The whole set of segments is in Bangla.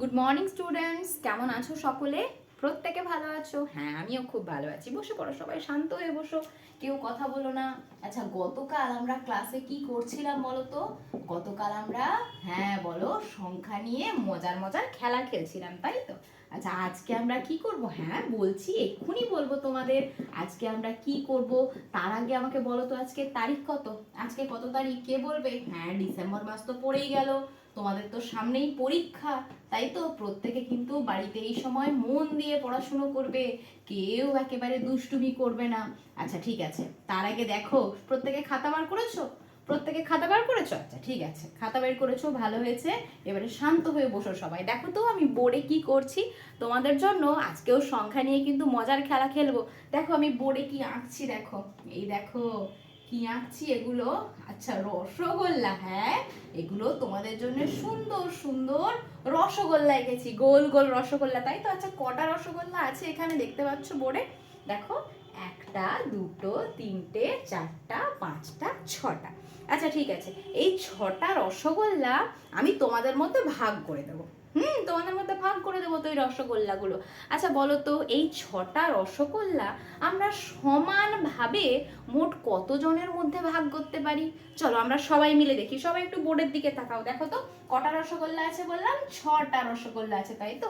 গুড মর্নিং স্টুডেন্টস কেমন আছো সকলে? প্রত্যেকে ভালো আছো? হ্যাঁ আমিও খুব ভালো আছি। বসে পড়ো, সবাই শান্ত হয়ে বসো। কেউ কথা বলো না। আচ্ছা গতকাল আমরা ক্লাসে কি করছিলাম বলো তো গতকাল আমরা হ্যাঁ বলো, সংখ্যা নিয়ে মজার মজার খেলা খেলছিলাম, তাই তো? আচ্ছা আজকে আমরা কি করব? হ্যাঁ বলছি, এক্ষুনি বলব তোমাদের। আজকে আমরা কি করব? তার আগে আমাকে বলো তো আজকে তারিখ কত? আজকে কত তারিখ? কে বলবে? হ্যাঁ ডিসেম্বর মাস তো পড়েই গেল। তোমাদের তো সামনেই পরীক্ষা, তাই তো প্রত্যেকে কিন্তু বাড়িতে এই সময় মন দিয়ে পড়াশুনো করবে, কেউ একেবারে দুষ্টুমি করবে না। আচ্ছা ঠিক আছে, তার আগে দেখো, প্রত্যেকে খাতা বার করেছ? প্রত্যেকে খাতা বার করেছ? আচ্ছা ঠিক আছে, খাতা বের করেছ, ভালো হয়েছে, এবারে শান্ত হয়ে বসো সবাই। দেখো তো, আমি বোর্ডে কি করছি তোমাদের জন্য, আজকেও সংখ্যা নিয়ে কিন্তু মজার খেলা খেলব। দেখো, আমি বোর্ডে কি আঁকছি, দেখো, এই দেখো কি আঁকছি এগুলো আচ্ছা রসগোল্লা হ্যাঁ এগুলো তোমাদের জন্য সুন্দর সুন্দর রসগোল্লা এঁকেছি গোল গোল রসগোল্লা, তাই তো? আচ্ছা কটা রসগোল্লা আছে এখানে দেখতে পাচ্ছ বোর্ডে? দেখো, একটা, দুটো, তিনটে, চারটা, পাঁচটা, ছটা। আচ্ছা ঠিক আছে, এই ছটা রসগোল্লা আমি তোমাদের মধ্যে ভাগ করে দেবো। তোমাদের মধ্যে ভাগ করে দেবো তো এই রসগোল্লাগুলো। আচ্ছা বলো তো, এই ছটা রসগোল্লা আমরা সমানভাবে মোট কতজনের মধ্যে ভাগ করতে পারি? চলো, আমরা সবাই মিলে দেখি। সবাই একটু বোর্ডের দিকে তাকাও। দেখো তো, কটা রসগোল্লা আছে বললাম? ছটা রসগোল্লা আছে, তাই তো?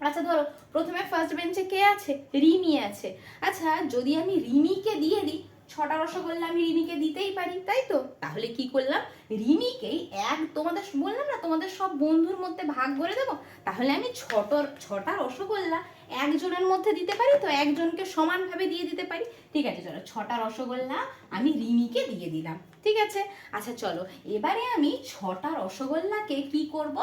আচ্ছা ধরো, প্রথমে ফার্স্ট বেঞ্চে কে আছে? রিমি আছে। আচ্ছা যদি আমি রিমিকে দিয়ে দিই ছটা রসগোল্লা আমি রিমিকে দিতেই পারি, তাই তো? তাহলে কি করলাম? রিমিকেই এক তোমাদের বললাম না, তোমাদের সব বন্ধুর মধ্যে ভাগ করে দেবো? তাহলে আমি ছটা ছটা রসগোল্লা একজনের মধ্যে দিতে পারি তো একজনকে সমানভাবে দিয়ে দিতে পারি? ঠিক আছে, চলো, ছটা রসগোল্লা আমি রিমিকে দিয়ে দিলাম। ঠিক আছে? আচ্ছা চলো, এবারে আমি ছটা রসগোল্লাকে কি করব?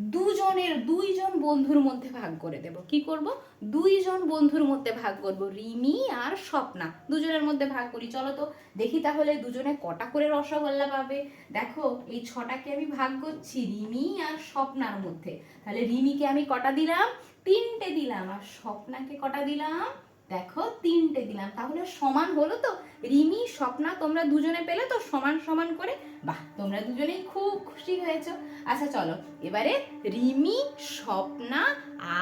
দুজনের, দুইজন বন্ধুর মধ্যে ভাগ করে দেব। কি করব? দুইজন বন্ধুর মধ্যে ভাগ করব, রিমি আর স্বপ্না। দুজনের মধ্যে ভাগ করি। চলো তো, দেখি তাহলে দুজনে কটা করে রসগোল্লা পাবে। দেখো, এই ছটাকে আমি ভাগ করছি, রিমি আর স্বপ্নার মধ্যে। তাহলে রিমিকে আমি কটা দিলাম? তিনটে দিলাম, আর স্বপ্নাকে কটা দিলাম? দেখো তিনটে দিলাম। তাহলে সমান হলো তো? রিমি, স্বপ্না, তোমরা দুজনে পেলে তো সমান সমান করে? বাহ, তোমরা দুজনেই খুব খুশি হয়েছো। আচ্ছা চলো, এবারে রিমি, স্বপ্না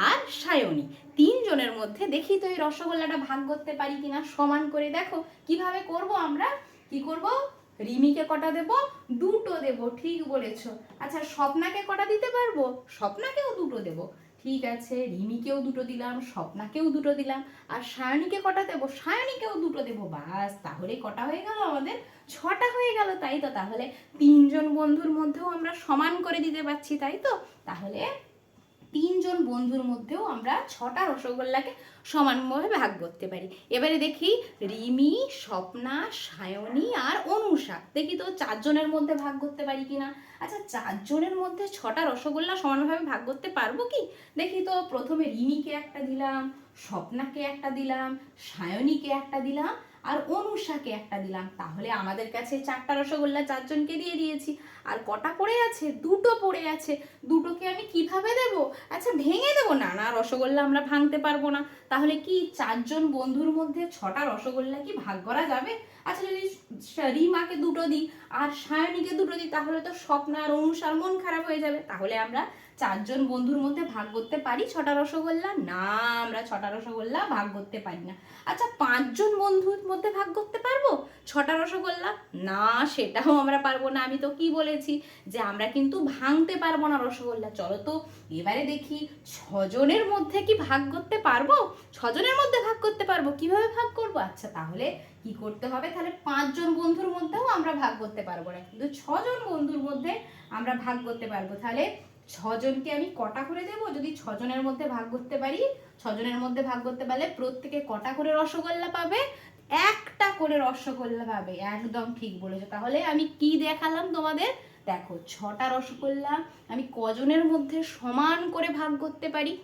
আর সায়নী। তিনজনের মধ্যে দেখি তো এই রসগোল্লাটা ভাগ করতে পারি কিনা, সমান করে দেখো। কীভাবে করব আমরা? কি করব? রিমিকে কটা দেব? দুটো দেব, ঠিক বলেছ। আচ্ছা স্বপ্নাকে কটা দিতে পারব? স্বপ্নাকেও দুটো দেব। ঠিক আছে, রিমিকেও দুটো দিলাম, স্বপ্নাকেও দুটো দিলাম, আর সায়নীকে কটা দেবো? সায়নীকেও দুটো দেবো। বাস, তাহলে কটা হয়ে গেল আমাদের? ছটা হয়ে গেল, তাই তো? তাহলে তিনজন বন্ধুর মধ্যেও আমরা সমান করে দিতে পারছি, তাই তো? তাহলে তিনজন বন্ধুর মধ্যেও আমরা ছটা রসগোল্লাকে সমানভাবে ভাগ করতে পারি। এবারে দেখি রিমি, স্বপ্না, সায়নী আর অনুষা। দেখি তো চারজনের মধ্যে ভাগ করতে পারি কিনা? আচ্ছা চারজনের মধ্যে ছটা রসগোল্লা সমানভাবে ভাগ করতে পারব কি? দেখি তো প্রথমে রিমিকে একটা দিলাম, স্বপ্নাকে একটা দিলাম, সায়নীকে একটা দিলাম আর অনুষাকে একটা দিলাম, তাহলে আমাদের কাছে চারটা রসগোল্লা চারজনকে দিয়ে দিয়েছি। আর কটা পড়ে আছে? দুটো পড়ে আছে। দুটোকে আমি কীভাবে দেব? আচ্ছা ভেঙে দেবো? না না, রসগোল্লা আমরা ভাঙতে পারব না। তাহলে কি চারজন বন্ধুর মধ্যে ছটা রসগোল্লা কি ভাগ করা যাবে? আচ্ছা যদি রিমাকে দুটো দিই আর সায়নীকে দুটো দিই, তাহলে তো স্বপ্ন আর অনুষার মন খারাপ হয়ে যাবে। তাহলে আমরা চারজন বন্ধুর মধ্যে ভাগ করতে পারি? ছটা রসগোল্লা? না, আমরা ছটা রসগোল্লা ভাগ করতে পারি না। আচ্ছা পাঁচজন বন্ধুর মধ্যে ভাগ করতে পারব? ছটা রসগোল্লা? না, সেটাও আমরা পারব না। আমি তো কি বলেছি? যে আমরা কিন্তু ভাঙতে পারব না রসগোল্লা। চলো তো, এবারে দেখি ছজনের মধ্যে কি ভাগ করতে পারব? ছজনের মধ্যে ভাগ করতে পারব। কীভাবে ভাগ করব? আচ্ছা তাহলে কি করতে হবে? তাহলে পাঁচজন বন্ধুর মধ্যেও আমরা ভাগ করতে পারব না। কিন্তু ছজন বন্ধুর মধ্যে আমরা ভাগ করতে পারব। তাহলে ছজনকে আমি কটা করে দেব? যদি ছজনের মধ্যে ভাগ করতে পারি, ছজনের মধ্যে ভাগ করতে পারলে প্রত্যেকে কটা করে রসগোল্লা পাবে? একটা করে রসগোল্লা পাবে। একদম ঠিক বলেছ। তাহলে আমি কি দেখালাম তোমাদের? দেখো, ছটা রসগোল্লা আমি কজনের মধ্যে সমান করে ভাগ করতে পারি।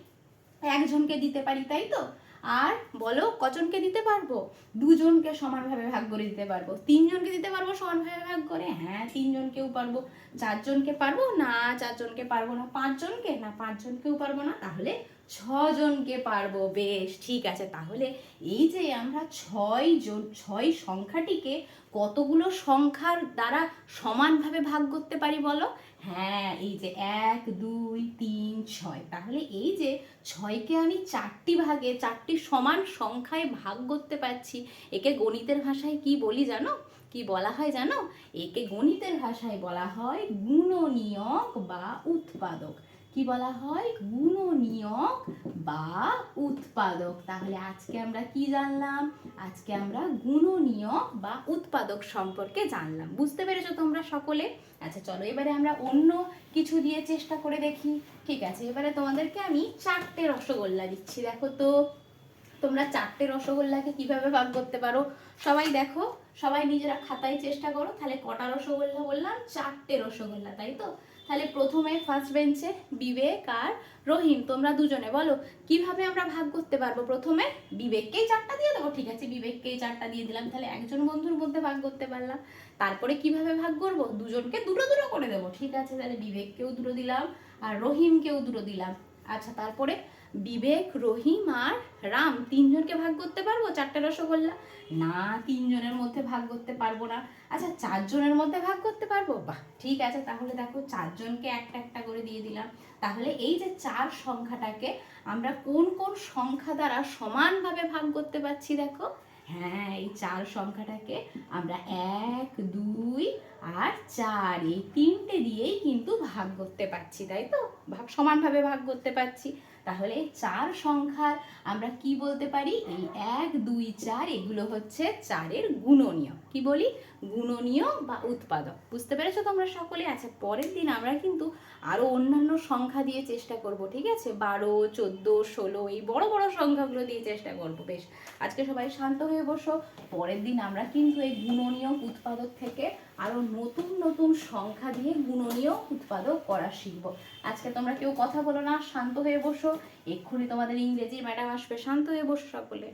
একজনকে দিতে পারি, তাই তো? আর বলো কজনকে দিতে পারব? দুজনকে সমানভাবে ভাগ করে দিতে পারব। তিনজনকে দিতে পারব, সমানভাবে ভাগ করে? হ্যাঁ তিনজনকেও পারব। চারজনকে পারব? না, চারজনকে পারব না। পাঁচজনকে? না, পাঁচজনকেও পারব না। তাহলে ছজনকে পারব, বেশ, ঠিক আছে। তাহলে এই যে আমরা ছয় জন, ছয় সংখ্যাটিকে কতগুলো সংখ্যার দ্বারা সমানভাবে ভাগ করতে পারি বলো? হ্যাঁ এই যে এক, দুই, তিন, ছয়। তাহলে এই যে ছয়কে আমি চারটি ভাগে, চারটি সমান সংখ্যায় ভাগ করতে পারছি, একে গণিতের ভাষায় কি বলি জানো? কি বলা হয় জানো? একে গণিতের ভাষায় বলা হয় গুণনীয়ক বা উৎপাদক। কি বলা হয়? গুণনীয়ক বা উৎপাদক। তাহলে আজকে আমরা কি জানলাম? আজকে আমরা গুণনীয়ক বা উৎপাদক সম্পর্কে জানলাম। বুঝতে পেরেছ তোমরা সকলে? আচ্ছা চলো এবারে আমরা অন্য কিছু দিয়ে চেষ্টা করে দেখি। ঠিক আছে, এবারে তোমাদেরকে আমি চারটে রসগোল্লা দিচ্ছি। দেখো তো, তোমরা চারটে রসগোল্লাকে কীভাবে ভাগ করতে পারো? সবাই দেখো, সবাই নিজেরা খাতায় চেষ্টা করো। তাহলে কটা রসগোল্লা বললাম? চারটে রসগোল্লা, তাই তো? তাহলে প্রথমে ফার্স্ট বেঞ্চে বিবেক আর রহিম, তোমরা দুজনে বলো, কীভাবে আমরা ভাগ করতে পারব? প্রথমে বিবেককেই চারটা দিয়ে দেবো, ঠিক আছে, বিবেককেই চারটা দিয়ে দিলাম, তাহলে একজন বন্ধুর মধ্যে ভাগ করতে পারলাম। তারপরে কীভাবে ভাগ করব? দুজনকে দুটো দুটো করে দেবো, ঠিক আছে, তাহলে বিবেককেও দুটো দিলাম আর রহিমকেও দুটো দিলাম। আচ্ছা তারপরে বিবেক, রহিম আর রাম তিনজনকে ভাগ করতে পারব? চারটে রসগোল্লা? না, তিনজনের মধ্যে ভাগ করতে পারব না। আচ্ছা চারজনের মধ্যে ভাগ করতে পারব? বাহ, ঠিক আছে, তাহলে দেখো চারজনকে একটা একটা করে দিয়ে দিলাম। তাহলে এই যে চার সংখ্যাটাকে আমরা কোন কোন সংখ্যা দ্বারা সমানভাবে ভাগ করতে পারছি দেখো? হ্যাঁ এই চার সংখ্যাটাকে আমরা এক, দুই আর চার, এই তিনটে দিয়েই কিন্তু ভাগ করতে পারছি, তাই তো? ভাগ সমানভাবে ভাগ করতে পারছি। তাহলে চার সংখ্যার আমরা কি বলতে পারি? এই এক, দুই, চার, এগুলো হচ্ছে চারের গুণনীয়। কি বলি? গুণনীয় বা উৎপাদক। বুঝতে পেরেছ তোমরা সকলে? আচ্ছা পরের দিন আমরা কিন্তু আরও অন্যান্য সংখ্যা দিয়ে চেষ্টা করব, ঠিক আছে? বারো, চোদ্দ, ষোলো, এই বড় বড় সংখ্যাগুলো দিয়ে চেষ্টা করব। বেশ, আজকে সবাই শান্ত হয়ে বসো। পরের দিন আমরা কিন্তু এই গুণনীয় উৎপাদক থেকে আরও নতুন নতুন সংখ্যা দিয়ে গুণনীয় উৎপাদক করা শিখব। আজকে তোমরা কেউ কথা বলো না, শান্ত হয়ে বসো। এক্ষুনি তোমাদের ইংরেজি ম্যাডাম আসবে, শান্ত হয়ে বসো সকলে।